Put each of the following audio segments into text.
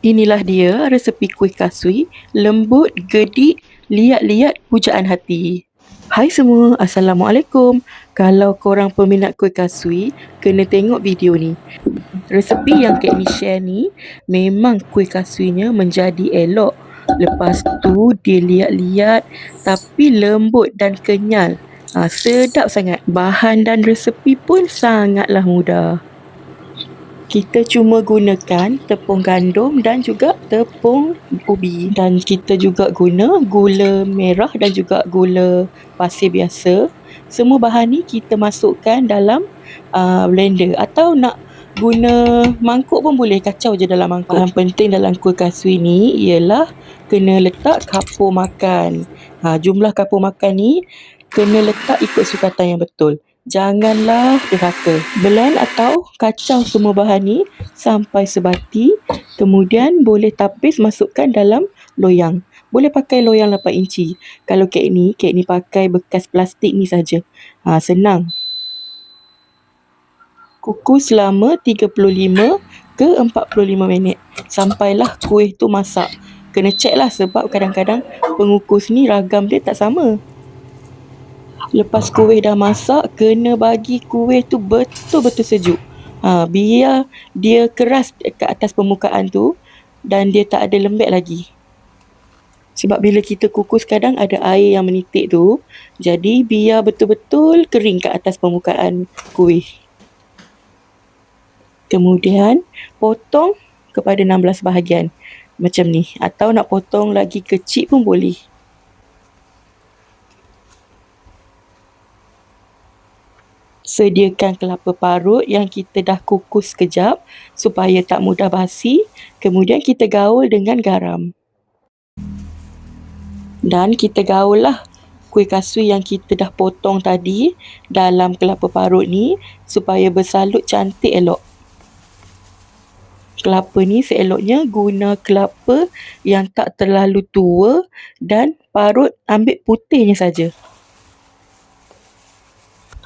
Inilah dia resepi kuih kasui, lembut, gedik, liat-liat pujaan hati. Hai semua, Assalamualaikum. Kalau korang peminat kuih kasui, kena tengok video ni. Resepi yang Kak Ni share ni, memang kuih kasuinya menjadi elok. Lepas tu dia liat-liat tapi lembut dan kenyal. Ha, sedap sangat. Bahan dan resepi pun sangatlah mudah kita cuma gunakan tepung gandum dan juga tepung ubi. Dan kita juga guna gula merah dan juga gula pasir biasa. Semua bahan ni kita masukkan dalam uh, blender. Atau nak guna mangkuk pun boleh kacau je dalam mangkuk. Yang penting dalam kuih kasui ni ialah kena letak kapur makan. Ha, jumlah kapur makan ni kena letak ikut sukatan yang betul janganlah derhaka. Blend atau kacau semua bahan ni sampai sebati. Kemudian boleh tapis masukkan dalam loyang. Boleh pakai loyang 8 inci. Kalau kek ni, kek ni pakai bekas plastik ni saja. Ha, senang. Kukus selama 35 ke 45 minit. Sampailah kuih tu masak. Kena check lah sebab kadang-kadang pengukus ni ragam dia tak sama. Lepas kuih dah masak, kena bagi kuih tu betul-betul sejuk. Ha, biar dia keras ke atas permukaan tu dan dia tak ada lembek lagi. Sebab bila kita kukus kadang ada air yang menitik tu. Jadi biar betul-betul kering ke atas permukaan kuih. Kemudian potong kepada 16 bahagian. Macam ni. Atau nak potong lagi kecil pun boleh. Sediakan kelapa parut yang kita dah kukus sekejap supaya tak mudah basi. Kemudian kita gaul dengan garam. Dan kita gaul lah kuih kasui yang kita dah potong tadi dalam kelapa parut ni supaya bersalut cantik elok. Kelapa ni seeloknya guna kelapa yang tak terlalu tua dan parut ambil putihnya saja.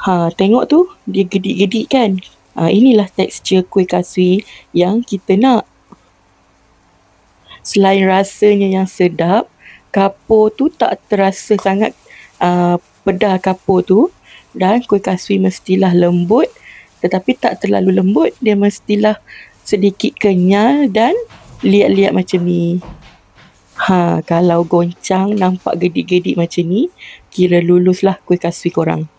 Ha, tengok tu, dia gedik-gedik kan? Ha, inilah tekstur kuih kasui yang kita nak. Selain rasanya yang sedap, kapur tu tak terasa sangat uh, pedas kapur tu. Dan kuih kasui mestilah lembut tetapi tak terlalu lembut. Dia mestilah sedikit kenyal dan liat-liat macam ni. Ha, kalau goncang nampak gedik-gedik macam ni, kira luluslah kuih kasui korang.